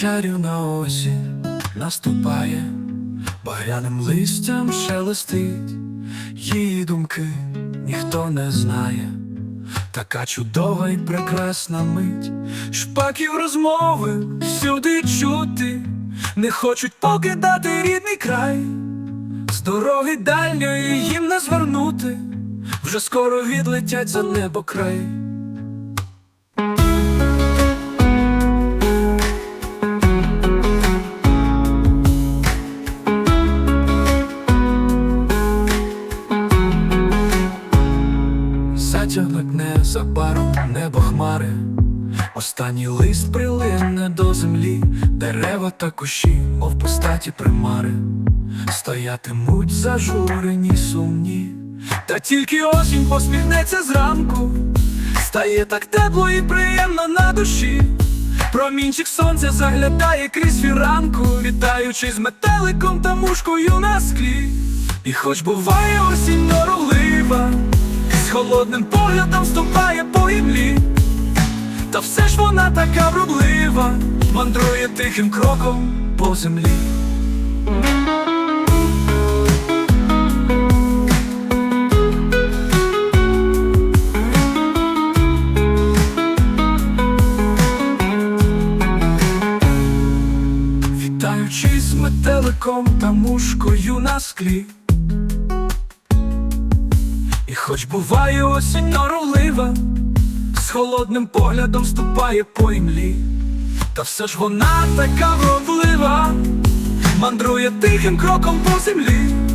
чарівна осінь наступає, багряним листям шелестить, її думки ніхто не знає. Така чудова і прекрасна мить, шпаків розмови всюди чути, не хочуть покидати рідний край, з дороги дальньої їм не звернути, вже скоро відлетять за небо край. Незабаром небо хмари, останній лист прилине до землі, дерева та кущі, мов постаті примари, стоятимуть зажурені сумні, та тільки осінь посміхнеться зранку, стає так тепло і приємно на душі. Промінчик сонця заглядає крізь фіранку, вітаючи з метеликом та мушкою на склі. І хоч буває осінь нороглива, холодним поглядом ступає по імлі, та все ж вона така вродлива, мандрує тихим кроком по землі. Вітаючись метеликом та мушкою на склі. Хоч буває осінь норовлива, з холодним поглядом ступає по імлі, та все ж вона така вродлива, мандрує тихим кроком по землі.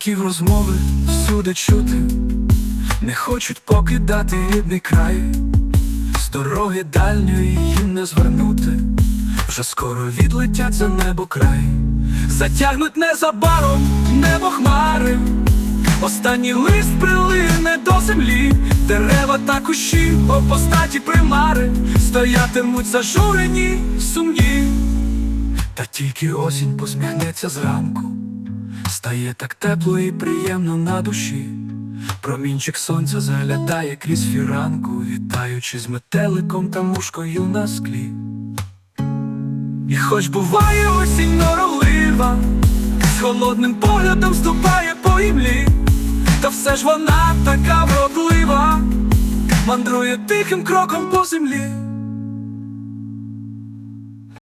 Такі розмови всюди чути, не хочуть покидати рідний край, з дороги дальньої їм не звернути, вже скоро відлетять за небо край, затягнуть незабаром небо хмари, останній лист прилине до землі, дерева та кущі, по постаті примари, стоятимуть зажурені, сумні, та тільки осінь посміхнеться зранку. Стає так тепло і приємно на душі. Промінчик сонця заглядає крізь фіранку, вітаючи з метеликом та мушкою на склі. І хоч буває осінь норовлива, з холодним поглядом ступає по імлі, та все ж вона така вродлива, мандрує тихим кроком по землі.